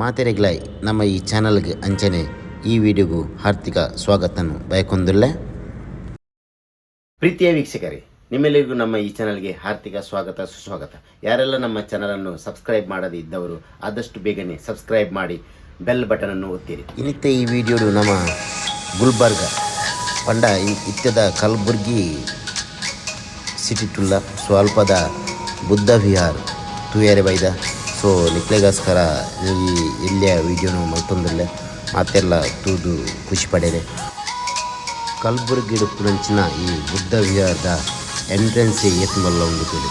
ಮಾತೆರೆಗ್ಲೈ ನಮ್ಮ ಈ ಚಾನಲ್ಗೆ ಅಂಚನೆ ಈ ವಿಡಿಯೋಗೂ ಹಾರ್ದಿಕ ಸ್ವಾಗತನು. ಬಯಕೊಂದುಲ್ಲೆ ಪ್ರೀತಿಯ ವೀಕ್ಷಕರೇ ನಿಮ್ಮೆಲ್ಲರಿಗೂ ನಮ್ಮ ಈ ಚಾನಲ್ಗೆ ಹಾರ್ದಿಕ ಸ್ವಾಗತ ಸುಸ್ವಾಗತ. ಯಾರೆಲ್ಲ ನಮ್ಮ ಚಾನಲನ್ನು ಸಬ್ಸ್ಕ್ರೈಬ್ ಮಾಡದೇ ಇದ್ದವರು ಆದಷ್ಟು ಬೇಗನೆ ಸಬ್ಸ್ಕ್ರೈಬ್ ಮಾಡಿ ಬೆಲ್ ಬಟನ್ ಅನ್ನು ಒತ್ತಿರಿ. ಇನ್ನಿತ್ತೆ ಈ ವಿಡಿಯೋ ನಮ್ಮ ಗುಲ್ಬರ್ಗ ಪಂಡ ಈ ಇತ್ಯದ ಕಲಬುರ್ಗಿ ಸಿಟಿಟುಲ್ಲ ಸ್ವಲ್ಪದ ಬುದ್ಧ ವಿಹಾರ್ ತುಯಾರೆ ಬೈದ ಸೊ ನಿಕ್ಲೆಗೋಸ್ಕರ ಈ ಇಲ್ಲಿಯ ವೀಡಿಯೋನು ಮಲ್ತೊಂದಿಲ್ಲ ಮಾತೆಲ್ಲ ತೂದು ಖುಷಿ ಪಡೆದೆ ಕಲಬುರ್ಗಿ ಉಪ್ಪುನಂಚಿನ ಈ ಬುದ್ಧ ವಿಹಾರದ ಎಂಟ್ರೆನ್ಸ್ ಏತ್ಮಲ್ಲ ಉಂಡುತ್ತದೆ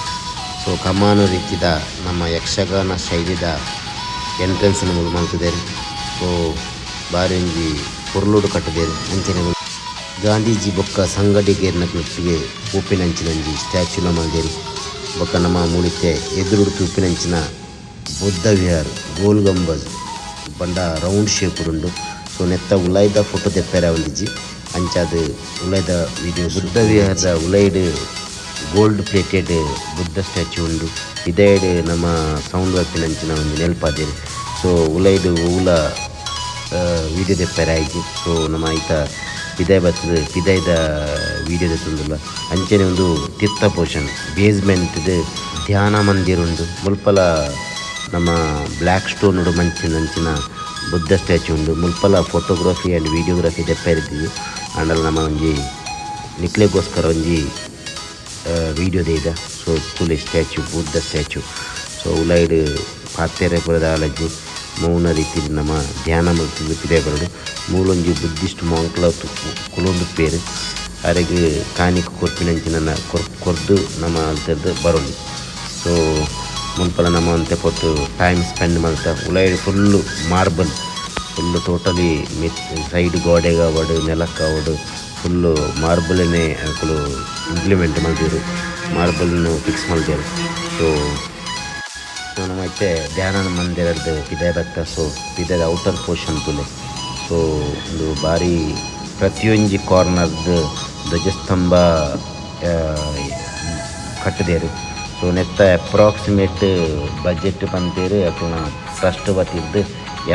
ಸೊ ಕಮಾನು ರೀತಿದ ನಮ್ಮ ಯಕ್ಷಗಾನ ಶೈಲಿದ ಎಂಟ್ರೆನ್ಸ್ ನಮಗೆ ಮಲ್ತಿದ್ದೇನೆ ಸೊ ಬಾರಿ ಒಂಜಿ ಪೊರ್ಲುಡು ಅಂಚಿನ ಅಂಚನೆ ಗಾಂಧೀಜಿ ಬೊಕ್ಕ ಸಂಗಡಿಗೇರ್ನ ಕುಟ್ಟಿಗೆ ಉಪ್ಪಿನಂಚಿನಂಜಿ ಸ್ಟ್ಯಾಚ್ಯೂನ ಮಲ್ದೇರಿ. ಬೊಕ್ಕ ನಮ್ಮ ಮೂಳಿತೆ ಎದುರುಡು ಉಪ್ಪಿನಂಚಿನ ಬುದ್ಧ ವಿಹಾರ್, ಗೋಲ್ ಗಂಬಜ್ ಬಂಡ ರೌಂಡ್ ಶೇಪ್ ಉಂಡು ಸೊ ನೆತ್ತ ಉಲಾಯ್ದ ಫೋಟೋ ತೆಪ್ಪರೆ ಒಂದಿಜ್ಜಿ ಅಂಚಾದ ಉಲಾಯ್ದ ವಿಡಿಯೋ ಬುದ್ಧ ವಿಹಾರದ ಉಲೈಡ್ ಗೋಲ್ಡ್ ಪ್ಲೇಟೆಡ್ ಬುದ್ಧ ಸ್ಟ್ಯಾಚ್ಯೂ ಉಂಡು. ಇದೈಡ್ ನಮ್ಮ ಸೌಂಡ್ ವರ್ಪಿನಂಚಿನ ಒಂದು ನೆಲ್ಪಾದೇರಿ. ಸೊ ಉಲೈಡ್ ಉಲ ವಿಡಿಯೋ ತೆಪ್ಪರೆ ಆಯ್ತು. ಸೊ ನಮ್ಮ ಈತ ಪಿದಾಯ್ ಬರ್ತದೆ ಪಿದಾಯ್ದ ವಿಡಿಯೋ ತೆತ್ತುಂದಿಲ್ಲ. ಅಂಚನೆ ಒಂದು ತೀರ್ಥ ಪೋಷನ್ ಬೇಸ್ಮೆಂಟ್ದು ಧ್ಯಾನ ಮಂದಿರ ಉಂಡು ಮುಲ್ಪಲ ನಮ್ಮ ಬ್ಲ್ಯಾಕ್ ಸ್ಟೋನ್ ಉಡು ಮಂಚಿನ ಅಂಚಿನ ಬುದ್ಧ ಸ್ಟ್ಯಾಚ್ಯು ಉಂಡು ಮುಲ್ಪಲ ಫೋಟೋಗ್ರಫಿ ಆ್ಯಂಡ್ ವಿಡಿಯೋಗ್ರಫಿ ಇರ್ತೀವಿ ಆಂಡಲ ನಮ್ಮ ಒಂಜಿ ನಿಕ್ಲೆಗೋಸ್ಕರ ಒಂಜಿ ವಿಡಿಯೋ ದೇದ ಸೊ ತುಲೆ ಸ್ಟ್ಯಾಚು ಬುದ್ಧ ಸ್ಟ್ಯಾಚು ಸೊ ಉಲೈಡ್ ಪಾತೆರೆ ಪುರದ ಆಲಜ್ಜಿ ಮೌನ ರೀತಿಯಲ್ಲಿ ನಮ್ಮ ಧ್ಯಾನ ಮತ್ತು ಪಿದೇಬರಡು ಮೂಲೊಂಜಿ ಬುದ್ಧಿಸ್ಟ್ ಮಾಂಕ್ಲ ಕುಲೊಂದು ಪೇರು. ಅರೆಗೆ ಕಾಣಿಕೆ ಕೊರ್ಪಿನಂಚಿನ ಕೊರ್, ಕೊರ್ದು ನಮ್ಮ ಅಂತದ್ದು ಬರೋದು ಸೊ ಮುನ್ಪಲ ನಮ್ಮ ಅಂತೆ ಪೊತ್ತು ಟೈಮ್ ಸ್ಪೆಂಡ್ ಮಾಡ್ತಾ ಉಲೈಡ್ ಫುಲ್ಲು ಮಾರ್ಬಲ್ ಫುಲ್ಲು ಟೋಟಲಿ ಮೆತ್ ಸೈಡ್ ಗೋಡೆಗೆ ಅವಡು ನೆಲಕ್ಕೆ ಅವಡು ಫುಲ್ಲು ಮಾರ್ಬಲನೇ ಅಕುಲು ಇಂಪ್ಲಿಮೆಂಟ್ ಮಾಡಿದ್ರು ಮಾರ್ಬಲ್ನು ಫಿಕ್ಸ್ ಮಾಡಿದ್ರು ಸೊ ಸೊ ನಮ್ಮ ಐತೆ ಧ್ಯಾನ ಮಂದಿರದ್ದು ಪಿದೆ ಬತ್ತ ಸೊ ಪಿದದ ಔಟರ್ ಪೋರ್ಷನ್ ತುಲೆ ಸೊ ಒಂದು ಬಾರಿ ಪ್ರತಿಯೊಂಜಿ ಕಾರ್ನರ್ದು ಧ್ವಜಸ್ತಂಭ ಆ, ಕಟ್ಟಿದೇರು ಸೊ ನೆತ್ತ ಅಪ್ರಾಕ್ಸಿಮೇಟ್ ಬಜೆಟ್ ಬಂದೇರಿ ಅಕ್ಲ್ನ ಫಸ್ಟ್ ಬತ್ತಿದ್ದು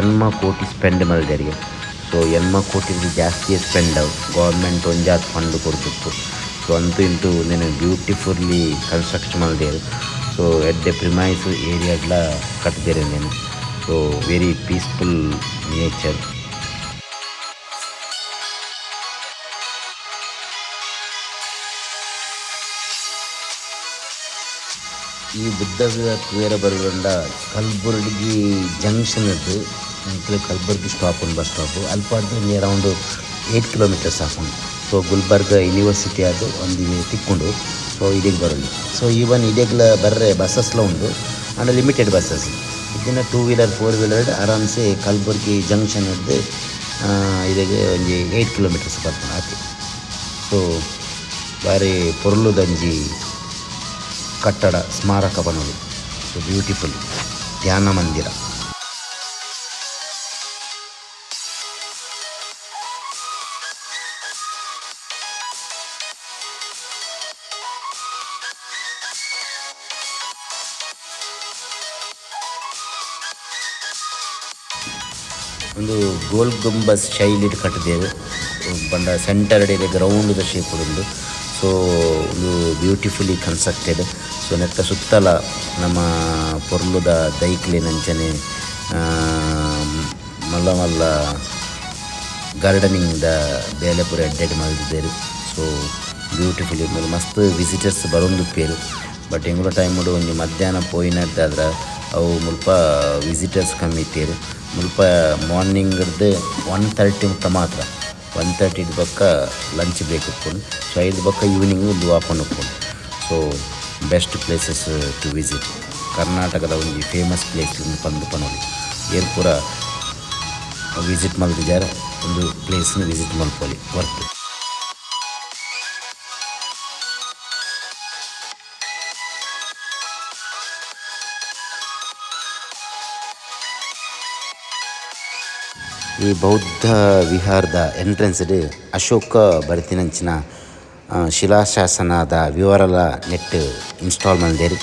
ಎಮ್ಮ ಕೋಟಿ ಸ್ಪೆಂಡ್ ಮಲ್ದೇರಿಗೆ ಸೊ ಎಮ್ಮ ಕೋಟಿ ಜಾಸ್ತಿ ಸ್ಪೆಂಡ್ ಅವು. ಗೌರ್ಮೆಂಟ್ ಒಂಜಾತ್ ಫಂಡ್ ಕೊಡ್ತಿತ್ತು. ಸೊ ಅಂತೂ ಇಂತು ನೇನು ಬ್ಯೂಟಿಫುಲ್ಲಿ ಕನ್ಸ್ಟ್ರಕ್ಷನ್ ಮಲ್ದೇರು ಸೊ ಎಟ್ ದ ಪ್ರಿಮೈಸ್ ಏರಿಯಾಡ್ಲ ಕಟ್ಟಿದ್ದೇನೆ ನೀನು. ಸೊ ವೆರಿ ಪೀಸ್ಫುಲ್ ನೇಚರ್ ಈ ಬುದ್ಧ ಕುವೇರ ಬರೋದ್ರಿಂದ ಕಲಬುರ್ಗಿ ಜಂಕ್ಷನ್ ಇದ್ದು ನಂತರ ಕಲಬುರ್ಗಿ ಸ್ಟಾಪ್ ಒಂದು ಬಸ್ ಸ್ಟಾಪು ಅಲ್ಪಾಡ್ದು ನಿಯರ್ ಅರೌಂಡ್ ಏಯ್ಟ್ ಕಿಲೋಮೀಟರ್ಸ್ ಹಾಕೊಂಡು ಸೊ ಗುಲ್ಬರ್ಗ ಯೂನಿವರ್ಸಿಟಿ ಅದು ಒಂದು ತಿಕ್ಕೊಂಡು ಸೊ ಇದಕ್ಕೆ ಬರೋದು. ಸೊ ಈವನ್ ಇದೇಗ್ಲ ಬರ್ರೆ ಬಸ್ಸಸ್ಲ ಉಂಟು ಅಂಡ್ ಲಿಮಿಟೆಡ್ ಬಸ್ಸಸ್ ಇದನ್ನ ಟೂ ವೀಲರ್ ಫೋರ್ ವೀಲರ್ ಆರಾಮ್ಸೆ ಕಲಬುರ್ಗಿ ಜಂಕ್ಷನ್ ಇದ್ದು ಇದಕ್ಕೆ ಒಂದು ಏಯ್ಟ್ ಕಿಲೋಮೀಟರ್ಸ್ ಬರ್ತದೆ. ಆಕೆ ಸೊ ಬಾರಿ ಪೊರ್ಲುದಂಜಿ ಕಟ್ಟಡ, ಸ್ಮಾರಕ ಬನಲು ಸೊ ಬ್ಯೂಟಿಫುಲ್ ಧ್ಯಾನ ಮಂದಿರ. ಒಂದು ಗೋಲ್ ಗುಂಬಸ್ ಶೈಲಿಡ್ ಕಟ್ಟಿದ್ದೇವೆ. ಬಂಡ ಸೆಂಟರ್ಡ್ ಇದೆ ಗ್ರೌಂಡ್ ಶೇಪ್ ಉಂಡು ಸೊ ಒಂದು. ಬ್ಯೂಟಿಫುಲಿ ಕನ್ಸ್ಟ್ರಕ್ಟೆಡ್ ಸೊ ನೆತ್ತ ಸುತ್ತಲ ನಮ್ಮ ಪೊರ್ಲುದ ದೈಕ್ಲಿನಂಚನೆ ಮಲ್ಲ ಮಲ್ಲ ಗಾರ್ಡನಿಂಗ್ದ ಬೇಲೆ ಪೂರ ಎಡ್ಡೆಡ್ ಮಲ್ದಿದ್ದೇರು ಸೊ ಬ್ಯೂಟಿಫುಲಿ ಮಸ್ತ್ ವಿಸಿಟರ್ಸ್ ಬರೋಂದುಪ್ಪೇರು ಪೇರು. ಬಟ್ ಎಂಗುಲ ಟೈಮುಡು ಒಂದು ಮಧ್ಯಾಹ್ನ ಪೋಯಿನದ್ದಾದ್ರೆ ಅವು ಮುಲ್ಪ ವಿಸಿಟರ್ಸ್ ಕಮ್ಮಿ ಇತ್ತೇರು ಮುಲ್ಪ ಮಾರ್ನಿಂಗ್ದು ಒನ್ ತರ್ಟಿ ಮುಟ್ಟ ಮಾತ್ರ. ಒನ್ ತರ್ಟಿದ ಬಕ್ಕ ಲಂಚ್ ಬ್ರೇಕ್ ಉಪ್ಕೊಂಡು ಸೊ ಐದು ಬಕ್ಕ ಈವ್ನಿಂಗ್ ಒಂದು ವಾಪನ್ ಉಪ್ಕೊಂಡು so best places to visit ಕರ್ನಾಟಕದ ಒಂದು ಫೇಮಸ್ ಪ್ಲೇಸ್ ಪಂದು ಪನೋಲಿ ಏರ್ ಪೂರ ವಿಸಿಟ್ ಮಲ್ತಿದ್ದಾರೆ ಒಂದು ಪ್ಲೇಸ್ನ ವಿಸಿಟ್ ಮಾಡ್ಕೊಳ್ಳಿ ವರ್ತ್ ಈ ಬೌದ್ಧ ವಿಹಾರದ ಎಂಟ್ರೆನ್ಸ್ ಅಶೋಕ ಬರಿತಿನಂಚಿನ ಶಿಲಾಶಾಸನದ ವಿವರಲ ನೆಟ್ ಇನ್ಸ್ಟಾಲ್ ಮಾಡಿದೇರಿ